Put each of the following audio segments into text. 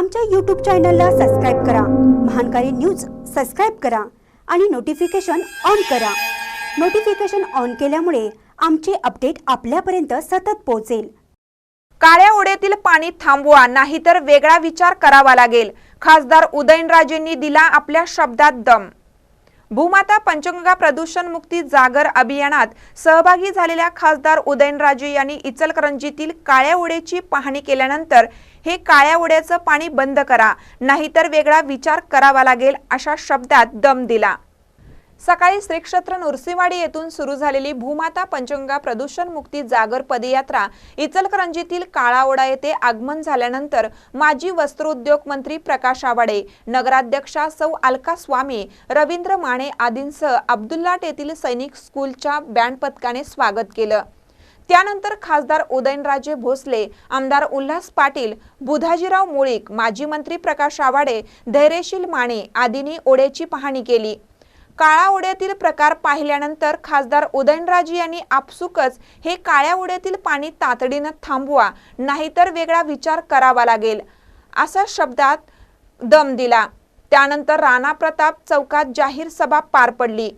आमच्या यूट्यूब चॅनलला सबस्क्राईब करा. महानकारी न्यूज सबस्क्राईब करा आणि नोटिफिकेशन ऑन करा. नोटिफिकेशन ऑन केल्यामुळे आमचे अपडेट आपल्यापर्यंत सतत पोहोचेल. काळ्या ओढ्यातील पाणी थांबवा नाहीतर वेगळा विचार करावा लागेल. खासदार उदयनराजेंनी दिला आपल्या शब्दात दम. भूमाता पंचगंगा प्रदूषण मुक्ती जागर अभियानात सहभागी झालेल्या खासदार उदयनराजे यांनी इचलकरंजीतील काळ्या ओढ्याची पाहणी केल्यानंतर हे काळ्या ओढ्याचं पाणी बंद करा नाहीतर वेगळा विचार करावा लागेल अशा शब्दात दम दिला. सकाळी श्रीक्षेत्र नृसिंहवाडी येथून सुरू झालेली भूमाता पंचगंगा प्रदूषण मुक्ती जागर पदयात्रा इचलकरंजीतील काळाओडा येथे आगमन झाल्यानंतर माजी वस्त्रोद्योग मंत्री प्रकाश आवाडे नगराध्यक्षा सौ अलका स्वामी रवींद्र माने आदींसह अब्दुल्लाट येथील सैनिक स्कूलच्या बँड पथकाने स्वागत केलं. त्यानंतर खासदार उदयनराजे भोसले आमदार उल्हास पाटील बुधाजीराव मुळीक माजी मंत्री प्रकाश आवाडे धैर्यशील माने आदींनी ओढ्याची पाहणी केली. काळा ओढ्यातील प्रकार पाहिल्यानंतर खासदार उदयनराजे यांनी आपसुकच हे काळ्या ओढ्यातील पाणी तातडीनं थांबवा नाहीतर वेगळा विचार करावा लागेल असा शब्दात दम दिला. त्यानंतर राणा प्रताप चौकात जाहीर सभा पार पडली.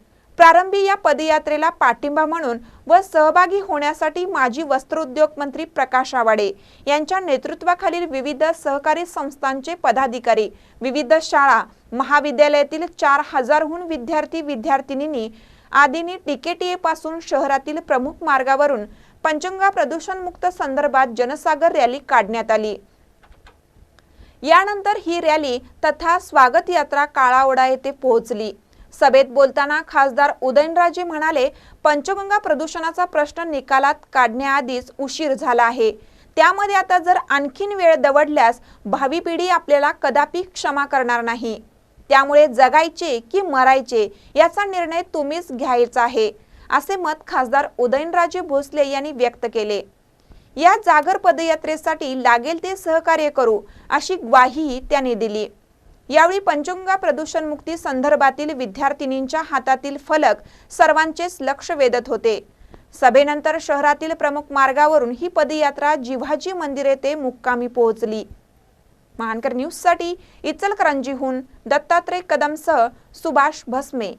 प्रारंभी या पदयात्रेला पाठिंबा म्हणून व सहभागी होण्यासाठी माजी वस्त्रोद्योग मंत्री प्रकाश आवाडे यांच्या नेतृत्वाखालील विविध सहकारी संस्थांचे पदाधिकारी विविध शाळा महाविद्यालयातील चार हजारहून विद्यार्थी विद्यार्थिनींनी आदींनी टीकेटीए पासून शहरातील प्रमुख मार्गावरून पंचंगा प्रदूषणमुक्त संदर्भात जनसागर रॅली काढण्यात आली. यानंतर ही रॅली तथा स्वागत यात्रा काळाओढा येथे पोहोचली. सभेत बोलताना खासदार उदयनराजे म्हणाले पंचगंगा प्रदूषणाचा प्रश्न निकालात काढण्याआधीच उशीर झाला आहे. त्यामध्ये आता जर आणखीन वेळ दवडल्यास भावी पिढी आपल्याला कदापि क्षमा करणार नाही. त्यामुळे जगायचे की मरायचे याचा निर्णय तुम्हीच घ्यायचा आहे असे मत खासदार उदयनराजे भोसले यांनी व्यक्त केले. या जागर पदयात्रेसाठी लागेल ते सहकार्य करू अशी ग्वाहीही त्यांनी दिली. यावेळी पंचगंगा प्रदूषण मुक्ती संदर्भातील विद्यार्थिनींच्या हातातील फलक सर्वांचेच लक्ष वेधत होते. सभेनंतर शहरातील प्रमुख मार्गावरून ही पदयात्रा जिव्हाजी मंदिर येथे मुक्कामी पोहोचली. महानकर न्यूजसाठी इचलकरंजीहून दत्तात्रय कदमसह सुभाष भस्मे.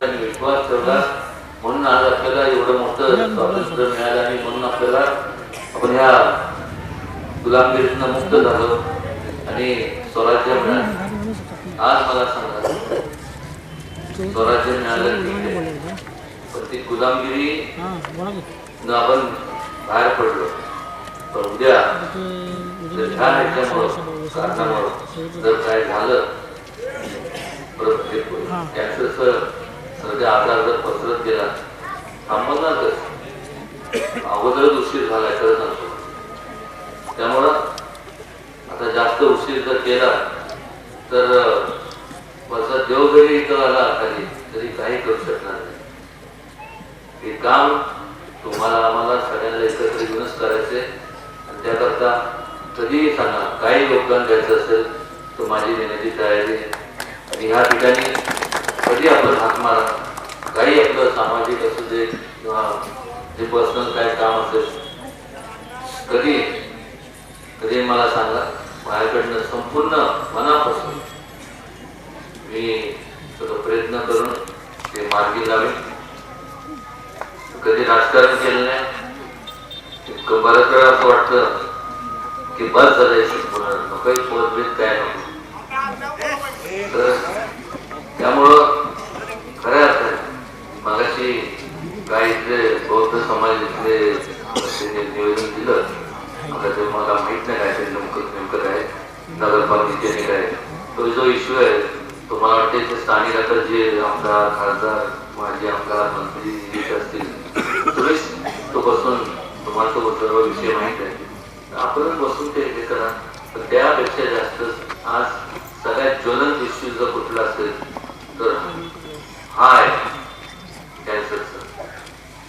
विश्वास ठेवला म्हणून आज आपल्याला एवढं मोठं स्वातंत्र्य मिळालं आणि म्हणून आपल्याला आपण ह्या गुलामगिरीतनं मुक्त झालो आणि स्वराज्य मिळालं आज मला सांगा स्वराज्य मिळालं ठीक आहे. पण ती गुलामगिरी न आपण बाहेर पडलो. पण उद्या जर ह्या ह्याच्यामुळं कारणामुळं जर काय झालं परत ते कॅन्सरचं सगळे आजार जर पसरत गेला थांबवणार कसं अगोदरच उशीर झालाय खरं सांगतो. त्यामुळं आता जास्त उशीर जर केला तर देव जरी इथं आला खाली तरी काही करू शकणार नाही. हे काम तुम्हाला आम्हाला सगळ्यांना एकत्र घेऊनच करायचे आणि त्याकरता कधीही सांगा काही योगदान द्यायचं असेल तर माझी देण्याची तयारी आणि ह्या ठिकाणी कधी आपण हात मारा काही आपलं सामाजिक असू दे किंवा जे पर्सनल काय काम असेल कधी कधी मला सांगा. माझ्याकडनं संपूर्ण मनापासून मी थोडं प्रयत्न करून ते मार्गी लावे. कधी राजकारण केलं नाही इतकं बऱ्याच वेळा असं वाटतं की बस झालं नकोही पदभेद काय नको तर त्यामुळं खऱ्या अर्थाने मगाशी काय इथले बौद्ध समाज इथले त्यांनी निवेदन दिलं आता ते मला माहीत नाही काय ते नेमकं नेमकं काय नगरपालिकेने काय तो जो इश्यू आहे वाटते ते स्थानिक आता जे आमदार खासदार माजी आमदार मंत्री असतील सुरेश तो बसून तुम्हाला तो सर्व विषय माहीत आहे. आपणच बसून ते हे करा. तर त्यापेक्षा जास्त आज सगळ्यात ज्वलंत इश्यू जर कुठला असेल तर हा आहे कॅन्सरचा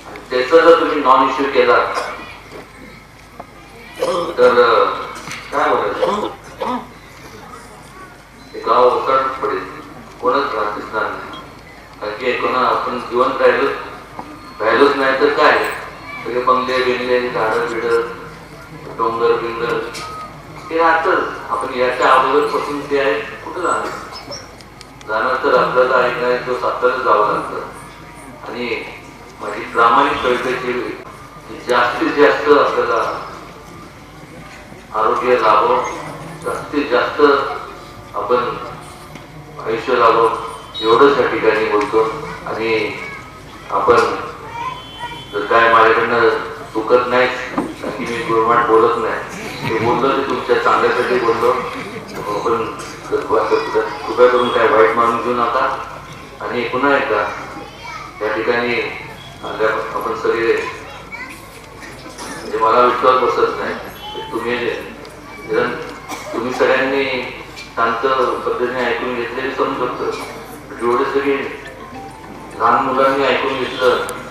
आणि त्याचा जर तुम्ही नॉन इश्यू केला तर काय बोलायचं? ते गाव ओसड पडेल. कोणच राहतेच दिसणार नाही. कारण की कोणा आपण जीवन राहिलो राहिलोच नाही तर काय? सगळे बंगले बिंगले झाडं बिडं डोंगर बिंगर. ते राहतच. आपण याच्या अगोदरपासून ते आहे कुठं जाणार? जाणार तर आपल्याला ऐकणार तो सातारा जावं लागतं. आणि माझी प्रामाणिक कवितेची जास्तीत जास्त आपल्याला आरोग्य लाभ. जास्तीत जास्त आपण आयुष्य लाभो एवढंच या ठिकाणी बोलतो. आणि आपण जर काय माझ्याकडनं चुकत नाही की मी गुरमाट बोलत नाही ते बोललो ते तुमच्या चांगल्यासाठी बोललो. आपण कृपया करून काय वाईट मानून घेऊ नका आणि पुन्हा एकदा त्या ठिकाणी आपण सगळे म्हणजे मला विश्वास बसत नाही. तुम्ही तुम्ही सगळ्यांनी शांत पद्धतीने ऐकून घेतले समजू शकतं जेवढे सगळे लहान मुलांनी ऐकून घेतलं